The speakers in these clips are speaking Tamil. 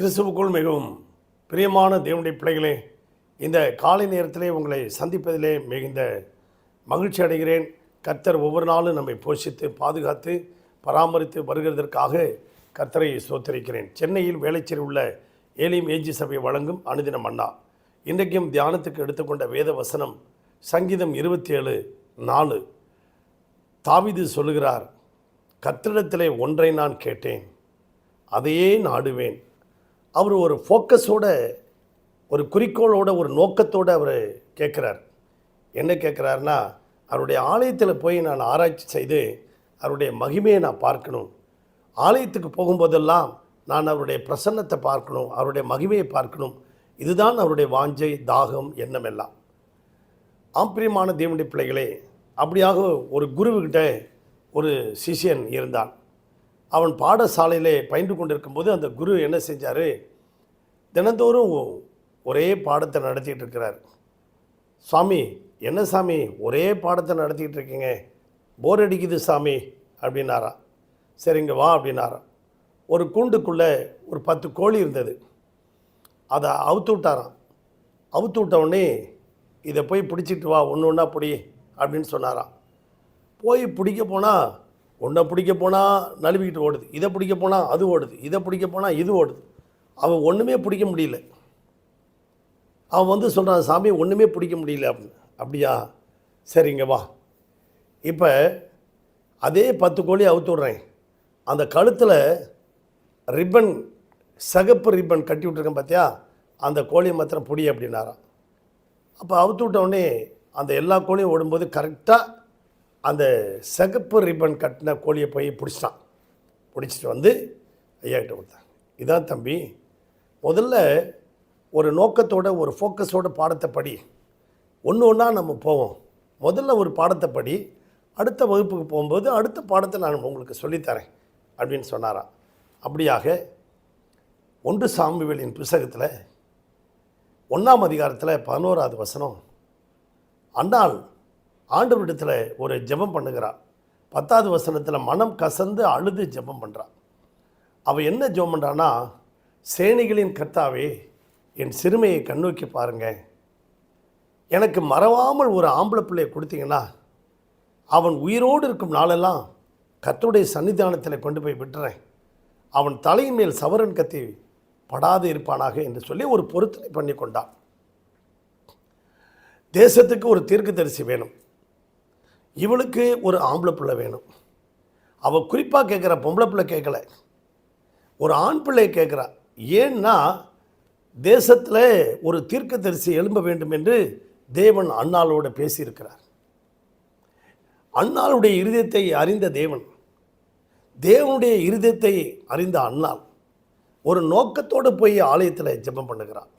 கிறிஸ்துவுக்குள் மிகவும் பிரியமான தேவனுடைய பிள்ளைகளே இந்த காலை நேரத்திலே உங்களை சந்திப்பதிலே மிகுந்த மகிழ்ச்சி அடைகிறேன். கர்த்தர் ஒவ்வொரு நாளும் நம்மை போஷித்து பாதுகாத்து பராமரித்து வருகிறதற்காக கர்த்தரை சோத்தரிக்கிறேன் சென்னையில் வேலைச்சேரி உள்ள ஏலியம் ஏஜி சபை வழங்கும் அனுதினம் அண்ணா இன்றைக்கும் தியானத்துக்கு எடுத்துக்கொண்ட வேத வசனம் சங்கீதம் இருபத்தி ஏழு நாலு. தாவிது சொல்லுகிறார் கத்திடத்திலே ஒன்றை நான் கேட்டேன் அதையே நாடுவேன். அவர் ஒரு ஃபோக்கஸோட ஒரு குறிக்கோளோட ஒரு நோக்கத்தோடு அவர் கேட்குறார் என்ன கேட்குறாருன்னா அவருடைய ஆலயத்தில் போய் நான் ஆராய்ச்சி செய்து அவருடைய மகிமையை நான் பார்க்கணும். ஆலயத்துக்கு போகும்போதெல்லாம் நான் அவருடைய பிரசன்னத்தை பார்க்கணும் அவருடைய மகிமையை பார்க்கணும். இதுதான் அவருடைய வாஞ்சை தாகம் எண்ணமெல்லாம் ஆம்பிரியமான தேவனுடைய பிள்ளைகளே அப்படியாக ஒரு குருவுக்கிட்ட ஒரு சிஷியன் இருந்தான். அவன் பாடசாலையிலே பயின்று கொண்டிருக்கும்போது அந்த குரு என்ன செஞ்சார்? தினந்தோறும் ஒரே பாடத்தை நடத்திட்டு இருக்கிறார். சாமி என்ன சாமி? ஒரே பாடத்தை நடத்திக்கிட்டு இருக்கீங்க. போர் அடிக்குது சாமி அப்படின்னாரா. சரிங்க வா அப்படின்னாரா. ஒரு கூண்டுக்குள்ளே ஒரு பத்து கோழி இருந்தது. அதை அவுத்து விட்டாராம். அவுத்து விட்ட உடனே இதை போய் பிடிச்சிட்டு வா ஒன்று ஒன்றா பிடி அப்படின்னு சொன்னாராம். போய் பிடிக்க போனால் ஒன்றை பிடிக்க போனால் நழுவிக்கிட்டு ஓடுது இதை பிடிக்க போனால் அது ஓடுது இதை பிடிக்க போனால் இது ஓடுது. அவன் ஒன்றுமே பிடிக்க முடியல. அவன் வந்து சொல்கிறான் சாமி ஒன்றுமே பிடிக்க முடியல. அப்படின்னு. அப்படியா? சரிங்க வா. இப்போ அதே பத்து கோழி அவுத்து விட்றேன். அந்த கழுத்தில் ரிப்பன் சகப்பு ரிப்பன் கட்டி விட்ருக்கேன் பார்த்தியா அந்த கோழியை மாத்திரம் பிடி அப்படின்னாராம். அப்போ அவுத்து விட்ட உடனே அந்த எல்லா கோழியும் ஓடும்போது கரெக்டாக அந்த சிகப்பு ரிப்பன் கட்டின கோழியை போய் பிடிச்சிட்டான். பிடிச்சிட்டு வந்து ஐயா கிட்ட கொடுத்தான். இதான் தம்பி முதல்ல ஒரு நோக்கத்தோட ஒரு ஃபோக்கஸோட பாடத்தை படி ஒன்று ஒன்றா நம்ம போவோம். முதல்ல ஒரு பாடத்தை படி அடுத்த வகுப்புக்கு போகும்போது அடுத்த பாடத்தை நான் உங்களுக்கு சொல்லித்தரேன் அப்படின்னு சொன்னாராம். அப்படியாக ஒன்று சாமிவேலின் புஸ்தகத்தில் ஒன்றாம் அதிகாரத்தில் பதினோராவது வசனம் அண்ணாள் ஆண்டவரிடத்தில் ஒரு ஜெபம் பண்ணுகிறாள் பத்தாவது வசனத்தில் மனம் கசந்து அழுது ஜெபம் பண்ணுறாள் அவள் என்ன ஜெபம் பண்ணுறான்னா சேனைகளின் கர்த்தாவே என் சிறுமையை கண்ணோக்கி பாருங்க. எனக்கு மறவாமல் ஒரு ஆம்பளை பிள்ளையை கொடுத்தீங்கன்னா அவன் உயிரோடு இருக்கும் நாளெல்லாம் கத்துடைய சன்னிதானத்தில் கொண்டு போய் விட்டுறேன். அவன் தலையின் மேல் சவரன் கத்தி படாது இருப்பானாக என்று சொல்லி ஒரு பொருத்தனை பண்ணி கொண்டான் தேசத்துக்கு ஒரு தீர்க்கதரிசி வேணும். இவளுக்கு ஒரு ஆம்பளை பிள்ளை வேணும். அவள் குறிப்பாக கேட்குற பொம்பளை பிள்ளை கேட்கல ஒரு ஆண் பிள்ளை கேட்குறா ஏன்னா தேசத்தில் ஒரு தீர்க்க தரிசி எழும்ப வேண்டும் என்று தேவன் அண்ணாளோட பேசியிருக்கிறார். அண்ணாளுடைய இருதயத்தை அறிந்த தேவன் தேவனுடைய இருதயத்தை அறிந்த அண்ணாள் ஒரு நோக்கத்தோடு போய் ஆலயத்தில் ஜெபம் பண்ணுகிறார்.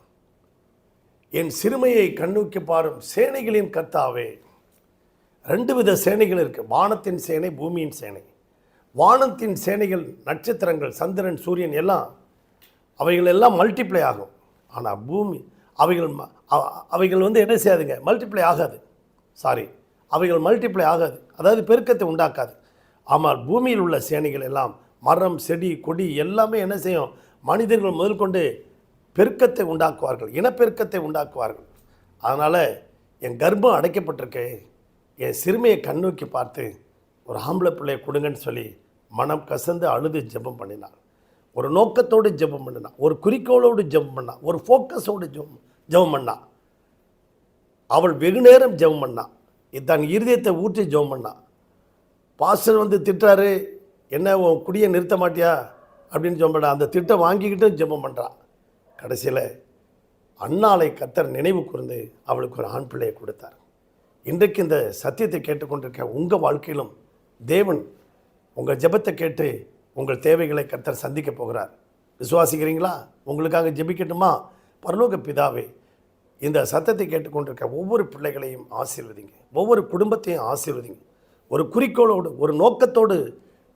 என் சிறுமையை கண்ணூக்கி பாரும் சேனைகளின் கர்த்தாவே ரெண்டு வித சேனைகள் இருக்குது வானத்தின் சேனை பூமியின் சேனை. வானத்தின் சேனைகள் நட்சத்திரங்கள் சந்திரன் சூரியன் எல்லாம் அவைகள் எல்லாம் மல்டிப்ளை ஆகும். ஆனால் பூமி அவைகள் ம- அவைகள் வந்து என்ன செய்யாதுங்க? மல்டிப்ளை ஆகாது. சாரி அவைகள் மல்டிப்ளை ஆகாது. அதாவது பெருக்கத்தை உண்டாக்காது. ஆனால் பூமியில் உள்ள சேனைகள் எல்லாம் மரம் செடி கொடி எல்லாமே என்ன செய்யும்? மனிதர்கள் முதல் கொண்டு பெருக்கத்தை உண்டாக்குவார்கள். இனப்பெருக்கத்தை உண்டாக்குவார்கள். அதனால் என் கர்ப்பம் அடைக்கப்பட்டிருக்கேன் என் சிறுமியை கண்ணோக்கி பார்த்து ஒரு ஆம்பளை பிள்ளையை கொடுங்கன்னு சொல்லி மனம் கசந்து அழுது ஜெபம் பண்ணினாள் ஒரு நோக்கத்தோடு ஜெபம் பண்ணினா ஒரு குறிக்கோளோடு ஜெபம் பண்ணா ஒரு ஃபோக்கஸோடு ஜெபம் ஜெபம் பண்ணா அவள் வெகு நேரம் ஜெபம் பண்ணா தன் இருதயத்தை ஊற்றி ஜெபம் பண்ணா பாஸ்டர் வந்து திட்டுறாரு. என்ன உன் குடியை நிறுத்த மாட்டியா? அப்படின்னு ஜெபம் பண்ணா அந்த திட்டம் வாங்கிக்கிட்டும் ஜெபம் பண்ணுறா கடைசியில் அண்ணாலை கத்தர் நினைவு கூர்ந்து அவளுக்கு ஒரு ஆண் பிள்ளையை கொடுத்தார். இன்றைக்கு இந்த சத்தியத்தை கேட்டுக்கொண்டிருக்க உங்கள் வாழ்க்கையிலும் தேவன் உங்கள் ஜெபத்தை கேட்டு உங்கள் தேவைகளை கத்தர் சந்திக்க போகிறார். விசுவாசிக்கிறீங்களா? உங்களுக்காக ஜெபிக்கட்டுமா? பரலோக பிதாவே இந்த சத்தத்தை கேட்டுக்கொண்டிருக்க ஒவ்வொரு பிள்ளைகளையும் ஆசீர்வதிங்க. ஒவ்வொரு குடும்பத்தையும் ஆசீர்வதிங்க. ஒரு குறிக்கோளோடு ஒரு நோக்கத்தோடு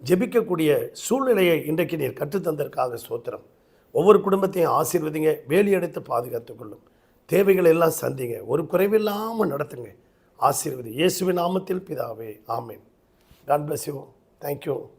ஜெபிக்கக்கூடிய சூழ்நிலையை இன்றைக்கு நீர் கற்றுத்தந்ததற்காக சோத்திரம் ஒவ்வொரு குடும்பத்தையும் ஆசீர்வதிங்க. வேலி எடுத்து பாதுகாத்துக்கொள்ளும் தேவைகளை எல்லாம் சந்திங்க. ஒரு குறைவில்லாமல் நடத்துங்க. ஆசீர்வதி. இயேசுவின் நாமத்தில் பிதாவே. ஆமேன். God bless you thank you